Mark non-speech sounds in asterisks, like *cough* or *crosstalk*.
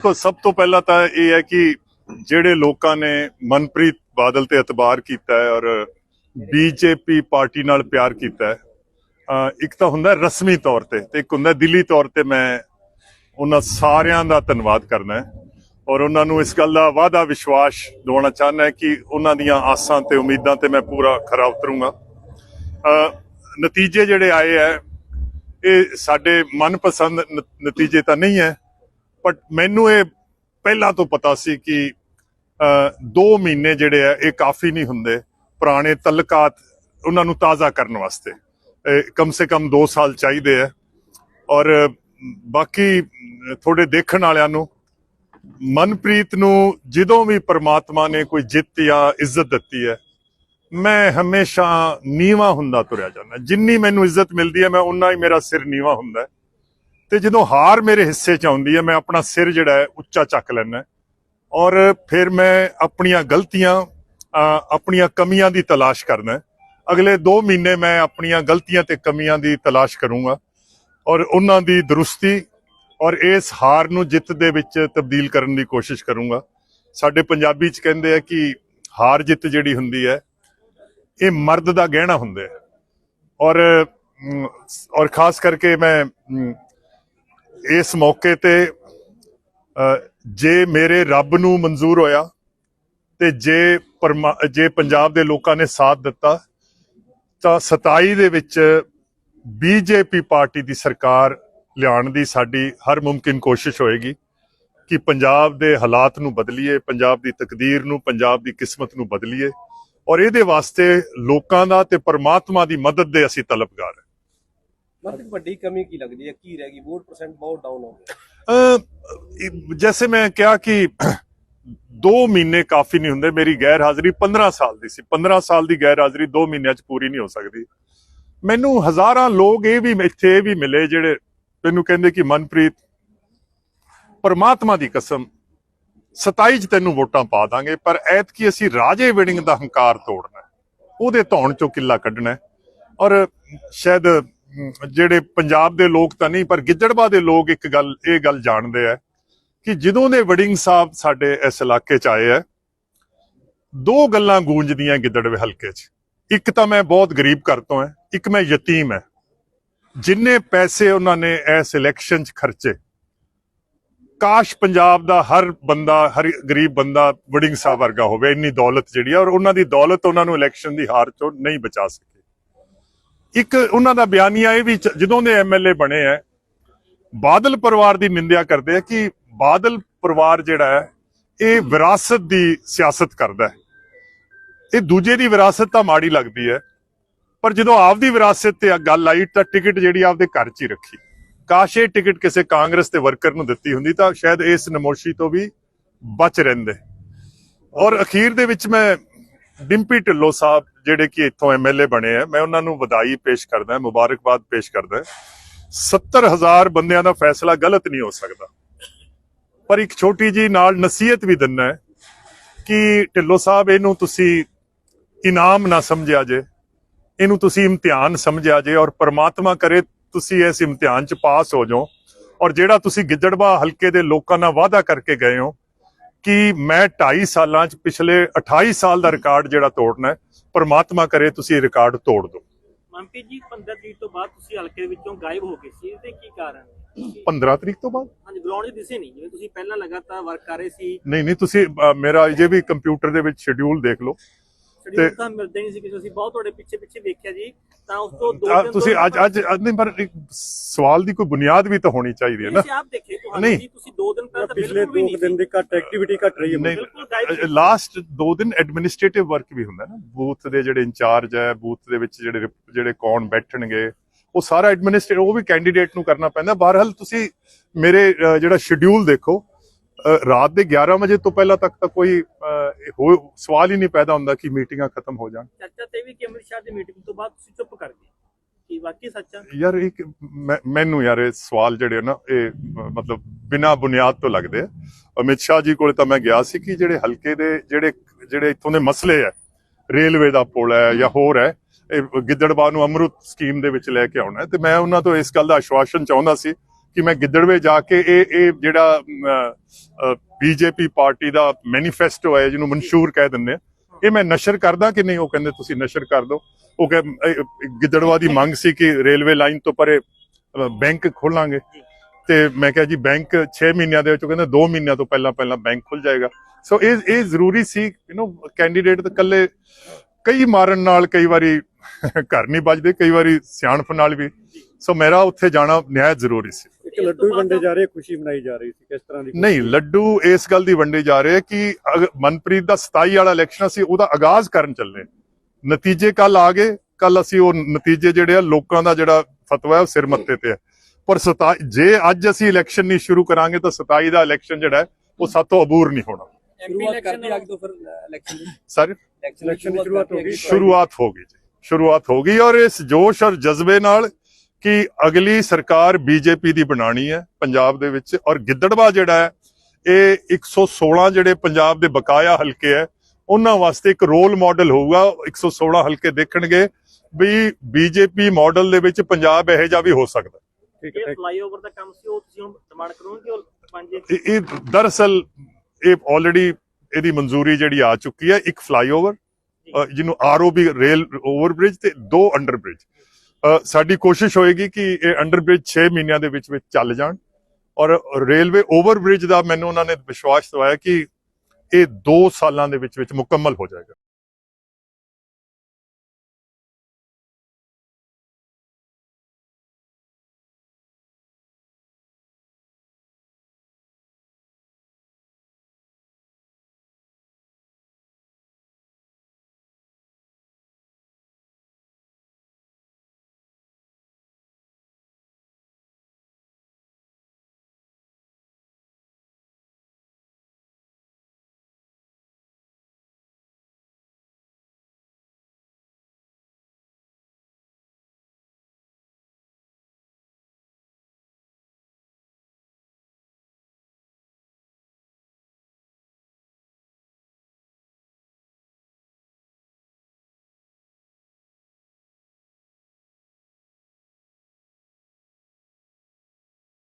ਦੇਖੋ, ਸਭ ਤੋਂ ਪਹਿਲਾਂ ਤਾਂ ਇਹ ਹੈ ਕਿ ਜਿਹੜੇ ਲੋਕਾਂ ਨੇ ਮਨਪ੍ਰੀਤ ਬਾਦਲ ਤੇ ਇਤਬਾਰ ਕੀਤਾ ਹੈ ਔਰ ਬੀਜੇਪੀ ਪਾਰਟੀ ਨਾਲ ਪਿਆਰ ਕੀਤਾ ਹੈ ਇੱਕ ਤਾਂ ਹੁੰਦਾ ਰਸਮੀ ਤੌਰ ਤੇ ਤੇ ਇੱਕ ਹੁੰਦਾ ਦਿੱਲੀ ਤੌਰ ਤੇ ਮੈਂ ਉਹਨਾਂ ਸਾਰਿਆਂ ਦਾ ਧੰਨਵਾਦ ਕਰਨਾ ਹੈ ਔਰ ਉਹਨਾਂ ਨੂੰ ਇਸ ਗੱਲ ਦਾ ਵਾਅਦਾ ਵਿਸ਼ਵਾਸ ਦਿਵਾਉਣਾ ਚਾਹੁੰਦਾ ਹੈ ਕਿ ਉਹਨਾਂ ਦੀਆਂ ਆਸਾਂ ਤੇ ਉਮੀਦਾਂ ਤੇ ਮੈਂ ਪੂਰਾ ਖਰਾ ਉਤਰੂੰਗਾ। ਨਤੀਜੇ ਜਿਹੜੇ ਆਏ ਹੈ, ਇਹ ਸਾਡੇ ਮਨਪਸੰਦ ਨ- ਨਤੀਜੇ ਤਾਂ ਨਹੀਂ ਹੈ ਬਟ ਮੈਨੂੰ ਇਹ ਪਹਿਲਾਂ ਤੋਂ ਪਤਾ ਸੀ ਕਿ 2 ਮਹੀਨੇ ਜਿਹੜੇ ਆ ਇਹ ਕਾਫੀ ਨਹੀਂ ਹੁੰਦੇ। ਪੁਰਾਣੇ ਤਲਕਾਤ ਉਹਨਾਂ ਨੂੰ ਤਾਜ਼ਾ ਕਰਨ ਵਾਸਤੇ। ਇਹ ਕਮ ਸੇ ਕਮ 2 ਸਾਲ ਚਾਹੀਦੇ ਆ। ਔਰ ਬਾਕੀ ਅ, ਥੋੜੇ ਦੇਖਣ ਵਾਲਿਆਂ ਨੂੰ ਮਨਪ੍ਰੀਤ ਨੂੰ ਜਦੋਂ ਵੀ ਪ੍ਰਮਾਤਮਾ ਨੇ ਕੋਈ ਜਿੱਤ ਜਾਂ ਇੱਜ਼ਤ ਦਿੱਤੀ ਹੈ ਮੈਂ ਹਮੇਸ਼ਾ ਨੀਵਾ ਹੁੰਦਾ ਤੁਰਿਆ ਜਾਂਦਾ। ਜਿੰਨੀ ਮੈਨੂੰ ਇੱਜ਼ਤ ਮਿਲਦੀ ਹੈ ਮੈਂ ਉਨਾ ਹੀ ਮੇਰਾ ਸਿਰ ਨੀਵਾ ਹੁੰਦਾ। ਹੈ ਤੇ ਜਦੋਂ ਹਾਰ ਮੇਰੇ ਹਿੱਸੇ ਚ ਆਉਂਦੀ ਹੈ, ਮੈਂ ਆਪਣਾ ਸਿਰ ਜਿਹੜਾ ਹੈ ਉੱਚਾ ਚੱਕ ਲੈਣਾ ਔਰ ਫਿਰ ਮੈਂ ਆਪਣੀਆਂ ਗਲਤੀਆਂ ਆਪਣੀਆਂ ਕਮੀਆਂ ਦੀ ਤਲਾਸ਼ ਕਰਨਾ ਅਗਲੇ 2 ਮਹੀਨੇ ਮੈਂ ਆਪਣੀਆਂ ਗਲਤੀਆਂ ਤੇ ਕਮੀਆਂ ਦੀ ਤਲਾਸ਼ ਕਰੂੰਗਾ। ਔਰ ਉਹਨਾਂ ਦੀ ਦਰੁਸਤੀ ਔਰ ਇਸ ਹਾਰ ਨੂੰ ਜਿੱਤ ਦੇ ਵਿੱਚ ਤਬਦੀਲ ਕਰਨ ਦੀ ਕੋਸ਼ਿਸ਼ ਕਰੂੰਗਾ। ਸਾਡੇ ਪੰਜਾਬੀ ਚ ਕਹਿੰਦੇ ਆ ਕਿ ਹਾਰ ਜਿੱਤ ਜਿਹੜੀ ਹੁੰਦੀ ਹੈ, ਇਹ ਮਰਦ ਦਾ ਗਹਿਣਾ ਹੁੰਦਾ ਹੈ। ਔਰ ਔਰ ਖਾਸ ਕਰਕੇ ਮੈਂ ਇਸ ਮੌਕੇ ਤੇ ਜੇ ਮੇਰੇ ਰੱਬ ਨੂੰ ਮਨਜ਼ੂਰ ਹੋਇਆ ਤੇ ਜੇ ਪਰਮਾ- ਜੇ ਪੰਜਾਬ ਦੇ ਲੋਕਾਂ ਨੇ ਸਾਥ ਦਿੱਤਾ, ਤਾਂ 27 ਦੇ ਵਿੱਚ ਬੀਜੇਪੀ ਪਾਰਟੀ ਦੀ ਸਰਕਾਰ ਲਿਆਉਣ ਦੀ ਸਾਡੀ ਹਰ ਮੁਮਕਿਨ ਕੋਸ਼ਿਸ਼ ਹੋਏਗੀ ਕਿ ਪੰਜਾਬ ਦੇ ਹਾਲਾਤ ਨੂੰ ਬਦਲੀਏ, ਪੰਜਾਬ ਦੀ ਤਕਦੀਰ ਨੂੰ, ਪੰਜਾਬ ਦੀ ਕਿਸਮਤ ਨੂੰ ਬਦਲੀਏ ਔਰ ਇਹਦੇ ਵਾਸਤੇ ਲੋਕਾਂ ਦਾ ਤੇ ਪਰਮਾਤਮਾ ਦੀ ਮਦਦ ਦੇ ਅਸੀਂ ਤਲਬਗਾਰ ਮਤਲਬ ਵੱਡੀ ਕਮੀ ਕੀ ਲੱਗਦੀ ਹੈ? ਕੀ ਰਹਿ ਗਈ? ਵੋਟ ਪਰਸੈਂਟ ਬਹੁਤ ਡਾਊਨ ਹੋ ਗਿਆ। ਜੈਸੇ ਮੈਂ ਕਿਹਾ ਕਿ *clears throat* 2 ਮਹੀਨੇ ਕਾਫੀ ਨਹੀਂ ਹੁੰਦੇ। ਮੇਰੀ ਗੈਰ ਹਾਜ਼ਰੀ 15 ਸਾਲ ਦੀ ਸੀ। 15 ਸਾਲ ਦੀ ਗੈਰ ਹਾਜ਼ਰੀ 2 ਮਹੀਨਿਆਂ ਚ ਪੂਰੀ ਨਹੀਂ ਹੋ ਸਕਦੀ। ਮੈਨੂੰ ਹਜ਼ਾਰਾਂ ਲੋਕ ਇਹ ਵੀ ਇੱਥੇ ਇਹ ਵੀ ਮਿਲੇ ਜਿਹੜੇ ਮੈਨੂੰ ਕਹਿੰਦੇ ਕਿ ਮਨਪ੍ਰੀਤ, ਪਰਮਾਤਮਾ ਦੀ ਕਸਮ 27 ਚ ਤੈਨੂੰ ਵੋਟਾਂ ਪਾ ਦਾਂਗੇ, ਪਰ ਐਤਕੀ ਅਸੀਂ ਰਾਜੇ ਵਿੜਿੰਗ ਦਾ ਹੰਕਾਰ ਤੋੜਨਾ ਉਹਦੇ ਧੌਣ ਚੋਂ ਕਿੱਲਾ ਕੱਢਣਾ ਔਰ ਸ਼ਾਇਦ ਜਿਹੜੇ ਪੰਜਾਬ ਦੇ ਲੋਕ ਤਾਂ ਨਹੀਂ, ਪਰ ਗਿੱਦੜਬਾ ਦੇ ਲੋਕ ਇੱਕ ਗੱਲ, ਇਹ ਗੱਲ ਜਾਣਦੇ ਆ ਕਿ ਜਦੋਂ ਦੇ ਵੜਿੰਗ ਸਾਹਿਬ ਸਾਡੇ ਇਸ ਇਲਾਕੇ ਚ ਆਏ ਆ, ਦੋ ਗੱਲਾਂ ਗੂੰਜਦੀਆਂ ਗਿੱਦੜਵੇ ਹਲਕੇ ਚ। ਇੱਕ ਤਾਂ ਮੈਂ ਬਹੁਤ ਗਰੀਬ ਘਰ ਤੋਂ ਹਾਂ ਇੱਕ ਮੈਂ ਯਤੀਮ ਹਾਂ ਜਿੰਨੇ ਪੈਸੇ ਉਹਨਾਂ ਨੇ ਇਸ ਇਲੈਕਸ਼ਨ ਚ ਖਰਚੇ, ਕਾਸ਼ ਪੰਜਾਬ ਦਾ ਹਰ ਬੰਦਾ, ਹਰ ਗਰੀਬ ਬੰਦਾ ਵੜਿੰਗ ਸਾਹਿਬ ਵਰਗਾ ਹੋਵੇ, ਇੰਨੀ ਦੌਲਤ ਜਿਹੜੀ ਆ, ਔਰ ਉਹਨਾਂ ਦੀ ਦੌਲਤ ਉਹਨਾਂ ਨੂੰ ਇਲੈਕਸ਼ਨ ਦੀ ਹਾਰ ਚੋਂ ਨਹੀਂ ਬਚਾ ਸਕੀ। ਇੱਕ ਉਹਨਾਂ ਦਾ ਬਿਆਨੀਆ ਇਹ ਵੀ ਜਦੋਂ ਦੇ ਐਮਐਲਏ ਬਣੇ ਆ ਬਾਦਲ ਪਰਿਵਾਰ ਦੀ ਨਿੰਦਿਆ ਕਰਦੇ ਆ ਕਿ ਬਾਦਲ ਪਰਿਵਾਰ ਜਿਹੜਾ ਹੈ ਇਹ ਵਿਰਾਸਤ ਦੀ ਸਿਆਸਤ ਕਰਦਾ ਹੈ ਇਹ ਦੂਜੇ ਦੀ ਵਿਰਾਸਤ ਤਾਂ ਮਾੜੀ ਲੱਗਦੀ ਹੈ ਪਰ ਜਦੋਂ ਆਪਦੀ ਵਿਰਾਸਤ ਤੇ ਗੱਲ ਆਈ ਤਾਂ ਟਿਕਟ ਜਿਹੜੀ ਆਪਦੇ ਘਰ 'ਚ ਹੀ ਰੱਖੀ। ਕਾਸ਼ ਇਹ ਟਿਕਟ ਕਿਸੇ ਕਾਂਗਰਸ ਦੇ ਵਰਕਰ ਨੂੰ ਦਿੱਤੀ ਹੁੰਦੀ ਤਾਂ ਸ਼ਾਇਦ ਇਸ ਨਮੋਸ਼ੀ ਤੋਂ ਵੀ ਬਚ ਰਹਿੰਦੇ। ਔਰ ਅਖੀਰ ਦੇ ਵਿੱਚ ਮੈਂ ਡਿੰਪੀ ਢਿੱਲੋਂ ਸਾਹਿਬ ਜਿਹੜੇ ਕਿ ਇੱਥੋਂ ਐਮਐਲਏ ਬਣੇ ਆ, ਮੈਂ ਉਹਨਾਂ ਨੂੰ ਵਧਾਈ ਪੇਸ਼ ਕਰਦਾ, ਮੁਬਾਰਕਬਾਦ ਪੇਸ਼ ਕਰਦਾ। 70000 ਬੰਦਿਆਂ ਦਾ ਫੈਸਲਾ ਗਲਤ ਨਹੀਂ ਹੋ ਸਕਦਾ। ਪਰ ਇੱਕ ਛੋਟੀ ਜੀ ਨਾਲ ਨਸੀਹਤ ਵੀ ਦਿੰਨਾ ਹੈ ਕਿ ਢਿੱਲੋਂ ਸਾਹਿਬ, ਇਹਨੂੰ ਤੁਸੀਂ ਇਨਾਮ ਨਾ ਸਮਝਿਆ ਜੇ, ਇਹਨੂੰ ਤੁਸੀਂ ਇਮਤਿਹਾਨ ਸਮਝਿਆ ਜੇ ਔਰ ਪਰਮਾਤਮਾ ਕਰੇ ਤੁਸੀਂ ਇਸ ਇਮਤਿਹਾਨ ਚ ਪਾਸ ਹੋ ਜਾਓ ਔਰ ਜਿਹੜਾ ਤੁਸੀਂ ਗਿੱਜੜਵਾ ਹਲਕੇ ਦੇ ਲੋਕਾਂ ਨਾਲ ਵਾਅਦਾ ਕਰਕੇ ਗਏ ਹੋ ਕਿ ਮੈਂ 2.5 ਸਾਲਾਂ ਚ ਪਿਛਲੇ 28 ਸਾਲ ਦਾ ਰਿਕਾਰਡ ਜਿਹੜਾ ਤੋੜਨਾ ਹੈ ਪ੍ਰਮਾਤਮਾ ਕਰੇ ਤੁਸੀਂ ਰਿਕਾਰਡ ਤੋੜ ਦਿਓ। ਮਨਪ੍ਰੀਤ ਜੀ 15 ਤਰੀਕ ਤੋਂ ਬਾਅਦ ਤੁਸੀਂ ਹਲਕੇ ਵਿੱਚੋਂ ਗਾਇਬ ਹੋ ਗਏ ਸੀ ਇਹਦੇ ਕੀ ਕਾਰਨ? 15 ਤਰੀਕ ਤੋਂ ਬਾਅਦ? ਹਾਂਜੀ ਗਰਾਊਂਡ 'ਚ ਦਿਸੇ ਨਹੀਂ ਜਿਵੇਂ ਤੁਸੀਂ ਪਹਿਲਾਂ ਲਗਾਤਾਰ ਵਰਕ ਕਰ ਰਹੇ ਸੀ। ਨਹੀਂ ਨਹੀਂ ਤੁਸੀਂ ਮੇਰਾ ਜੇ ਵੀ ਕੰਪਿਊਟਰ ਦੇ ਵਿੱਚ ਸ਼ਡਿਊਲ ਦੇਖ ਲਓ। ਸ਼ਡਿਊਲ ਤੇ- ਤਾਂ ਮਿਲਦੇ ਨਹੀਂ ਸੀ ਕਿ ਤੁਸੀਂ ਬਹੁਤ ਤੁਹਾਡੇ ਪਿੱਛੇ ਪਿੱਛੇ ਵੇਖਿਆ ਜੀ। ਤਾਂ ਉਸ ਤੋਂ ਦੋ ਆ, ਦਿਨ ਤੁਸੀਂ ਤੋਂ ਅੱਜ ਅੱਜ ਅੱਜ ਨਹੀਂ ਪਰ ਇੱਕ ਸਵਾਲ ਦੀ ਕੋਈ ਬੁਨਿਆਦ ਵੀ ਤਾਂ ਹੋਣੀ ਚਾਹੀਦੀ ਹੈ ਨਾ। ਤੁਸੀਂ ਆਪ ਦੇਖੇ ਤੁਹਾਨੂੰ ਤੁਸੀਂ ਦੋ ਦਿਨ ਪਹਿਲਾਂ ਤਾਂ ਪਿਛਲੇ ਬਿਲਕੁਲ ਵੀ 2 ਨਹੀਂ ਦਿਨ ਸੀ। ਦੀ ਘੱਟ ਐਕਟੀਵਿਟੀ ਘਟ ਰਹੀ ਹੈ ਬਿਲਕੁਲ ਗਾਇਬ ਨਹੀਂ ਸੀ। ਲਾਸਟ ਦੋ ਦਿਨ ਐਡਮਿਨਿਸਟ੍ਰੇਟਿਵ ਵਰਕ ਵੀ ਹੁੰਦਾ ਨਾ। ਬੂਥ ਦੇ ਜਿਹੜੇ ਇੰਚਾਰਜ ਹੈ ਬੂਥ ਦੇ ਵਿੱਚ ਜਿਹੜੇ ਜਿਹੜੇ ਕੌਣ ਬੈਠਣਗੇ ਉਹ ਸਾਰਾ ਐਡਮਿਨਿਸਟ੍ਰੇਟ ਉਹ ਵੀ ਕੈਂਡੀਡੇਟ ਨੂੰ ਕਰਨਾ ਪੈਂਦਾ। ਬਹਰਹਾਲ ਤੁਸੀਂ ਮੇਰੇ ਜਿਹੜਾ ਸ਼ਡਿਊਲ ਦੇਖੋ ਰਾਤ ਦੇ 11 ਵਜੇ ਤੋਂ ਪਹਿਲਾਂ ਤੱਕ ਤਾਂ ਕੋਈ ਸਵਾਲ ਹੀ ਨਹੀਂ ਪੈਦਾ ਹੁੰਦਾ ਕਿ ਮੀਟਿੰਗਾਂ ਖਤਮ ਹੋ ਜਾਣ। ਚਰਚਾ ਤੇ ਵੀ ਕਿ ਸ਼ਾਹ ਦੀ ਮੀਟਿੰਗ ਤੋਂ ਬਾਅਦ ਤੁਸੀਂ ਚੁੱਪ ਕਰ ਗਏ। ਕੀ ਵਾਕਈ ਸੱਚ ਯਾਰ ਇੱਕ ਮੈਨੂੰ ਯਾਰ ਇਹ ਸਵਾਲ ਜਿਹੜੇ ਨਾ ਇਹ ਮਤਲਬ ਬਿਨਾ ਬੁਨਿਆਦ ਤੋਂ ਲੱਗਦੇ ਆ। ਅਮਿਤ ਸ਼ਾਹ ਜੀ ਕੋਲੇ ਤਾਂ ਮੈਂ ਗਿਆ ਸੀ ਕਿ ਜਿਹੜੇ ਹਲਕੇ ਦੇ ਜਿਹੜੇ ਜਿਹੜੇ ਇੱਥੋਂ ਦੇ ਮਸਲੇ ਆ ਰੇਲਵੇ ਦਾ ਪੁਲ ਹੈ ਜਾਂ ਹੋਰ ਹੈ ਇਹ ਗਿੱਦੜਬਾਹ ਨੂੰ ਅਮਰੁਤ ਸਕੀਮ ਦੇ ਵਿੱਚ ਲੈ ਕੇ ਆਉਣਾ ਤੇ ਮੈਂ ਉਹਨਾਂ ਤੋਂ ਇਸ ਗੱਲ ਦਾ ਆਸ਼ਵਾਸਨ ਚਾਹੁੰਦਾ ਸੀ ਕਿ ਮੈਂ ਗਿੱਦੜਵੇ ਜਾ ਕੇ ਇਹ ਇਹ ਜਿਹੜਾ ਬੀਜੇਪੀ ਪਾਰਟੀ ਦਾ ਮੈਨੀਫੈਸਟੋ ਹੈ, ਜਿਹਨੂੰ ਮਨਸ਼ੂਰ ਕਹਿ ਦਿੰਦੇ ਆ, ਇਹ ਮੈਂ ਨਸ਼ਰ ਕਰਦਾ ਕਿ ਨਹੀਂ? ਉਹ ਕਹਿੰਦੇ ਤੁਸੀਂ ਨਸ਼ਰ ਕਰ ਦਿਓ। ਉਹ ਕਹੇ, ਇਹ, ਗਿੱਦੜਵਾ ਦੀ ਮੰਗ ਸੀ ਕਿ ਰੇਲਵੇ ਲਾਈਨ ਤੋਂ ਪਰੇ ਬੈਂਕ ਖੋਲਾਂਗੇ। ਤੇ ਮੈਂ ਕਿਹਾ ਜੀ, ਬੈਂਕ 6 ਮਹੀਨਿਆਂ ਦੇ ਵਿੱਚ ਕਹਿੰਦੇ 2 ਮਹੀਨਿਆਂ ਤੋਂ ਪਹਿਲਾਂ ਪਹਿਲਾਂ ਬੈਂਕ ਖੁੱਲ ਜਾਏਗਾ। ਸੋ ਇਹ ਇਹ ਜ਼ਰੂਰੀ ਸੀ ਯੂ نو ਕੈਂਡੀਡੇਟ ਤਾਂ ਇਕੱਲੇ ਕਈ ਮਾਰਨ ਨਾਲ ਕਈ ਵਾਰੀ ਘਰ ਨਹੀਂ ਵੱਜਦੇ, ਕਈ ਵਾਰੀ ਸਿਆਣਪ ਨਾਲ ਵੀ। ਸੋ ਮੇਰਾ ਉੱਥੇ ਜਾਣਾ ਨਿਆਇ ਜ਼ਰੂਰੀ ਸੀ। ਇੱਕ ਲੱਡੂ ਵੀ ਵੰਡੇ ਜਾ ਰਹੇ ਖੁਸ਼ੀ ਮਨਾਈ ਜਾ ਰਹੀ ਸੀ ਕਿਸ ਤਰ੍ਹਾਂ ਦੀ ਨਹੀਂ ਲੱਡੂ ਇਸ ਗੱਲ ਦੀ ਵੰਡੇ ਜਾ ਰਹੇ ਕਿ ਮਨਪ੍ਰੀਤ ਦਾ 27 ਵਾਲਾ ਇਲੈਕਸ਼ਨ ਸੀ ਉਹਦਾ ਆਗਾਜ਼ ਕਰਨ ਚੱਲੇ। ਨਤੀਜੇ ਕੱਲ ਆ ਗਏ ਕੱਲ ਅਸੀਂ ਉਹ ਨਤੀਜੇ ਜਿਹੜੇ ਆ ਲੋਕਾਂ ਦਾ ਜਿਹੜਾ ਫਤਵਾ ਹੈ ਉਹ ਸਿਰ ਮੱਤੇ ਤੇ ਹੈ। ਪਰ 27 ਜੇ ਅੱਜ ਅਸੀਂ ਇਲੈਕਸ਼ਨ ਨਹੀਂ ਸ਼ੁਰੂ ਕਰਾਂਗੇ ਤਾਂ 27 ਦਾ ਇਲੈਕਸ਼ਨ ਜਿਹੜਾ ਉਹ ਸਾਤੋਂ ਅਬੂਰ ਨਹੀਂ ਹੋਣਾ। ਸ਼ੁਰੂਆਤ ਕਰਦੀ ਅੱਜ ਤੋਂ ਫਿਰ ਇਲੈਕਸ਼ਨ ਦੀ। ਸਰ ਇਲੈਕਸ਼ਨ ਦੀ ਸ਼ੁਰੂਆਤ ਹੋ ਗਈ। ਸ਼ੁਰੂਆਤ ਹੋ ਗਈ ਜੀ। ਸ਼ੁਰੂਆਤ ਹੋ ਗਈ ਔਰ ਇਸ ਜੋਸ਼ ਔਰ ਜਜ਼ਬੇ ਨਾਲ ਕਿ ਅਗਲੀ ਸਰਕਾਰ ਬੀਜੇਪੀ ਦੀ ਬਣਾਣੀ ਹੈ ਪੰਜਾਬ ਦੇ ਵਿੱਚ ਔਰ ਗਿੱਦੜਵਾ ਜਿਹੜਾ ਹੈ ਇਹ 116 ਜਿਹੜੇ ਪੰਜਾਬ ਦੇ ਬਕਾਇਆ ਹਲਕੇ ਹੈ ਉਹਨਾਂ ਵਾਸਤੇ ਇੱਕ ਰੋਲ ਮਾਡਲ ਹੋਊਗਾ 116 ਹਲਕੇ ਦੇਖਣਗੇ ਵੀ ਬੀਜੇਪੀ ਮਾਡਲ ਦੇ ਵਿੱਚ ਪੰਜਾਬ ਇਹੋ ਜਿਹਾ ਵੀ ਹੋ ਸਕਦਾ। ਠੀਕ ਹੈ ਇਹ thank you. ਫਲਾਈਓਵਰ ਦਾ ਕੰਮ ਸੀ ਉਹ ਤੁਸੀਂ ਹੁਣ ਡਿਮਾਂਡ ਕਰੋਗੇ ਉਹ ਪੰਜ ਇਹ ਇਹ ਦਰਅਸਲ ਇਹ ਆਲਰੇਡੀ ਇਹਦੀ ਮਨਜ਼ੂਰੀ ਜਿਹੜੀ ਆ ਚੁੱਕੀ ਹੈ ਇੱਕ ਫਲਾਈਓਵਰ ਜਿਹਨੂੰ ਆਰਓਬੀ ਰੇਲ ਓਵਰ ਬ੍ਰਿਜ ਤੇ ਦੋ ਅੰਡਰ ਬ੍ਰਿਜ ਸਾਡੀ ਕੋਸ਼ਿਸ਼ ਹੋਏਗੀ ਕਿ ਇਹ ਅੰਡਰਬ੍ਰਿਜ 6 ਮਹੀਨਿਆਂ ਦੇ ਵਿੱਚ ਵਿੱਚ ਚੱਲ ਜਾਣ। ਔਰ ਰੇਲਵੇ ਓਵਰਬ੍ਰਿਜ ਦਾ ਮੈਨੂੰ ਉਹਨਾਂ ਨੇ ਵਿਸ਼ਵਾਸ ਦਿਵਾਇਆ ਕਿ ਇਹ 2 ਸਾਲਾਂ ਦੇ ਵਿੱਚ ਵਿੱਚ ਮੁਕੰਮਲ ਹੋ ਜਾਏਗਾ।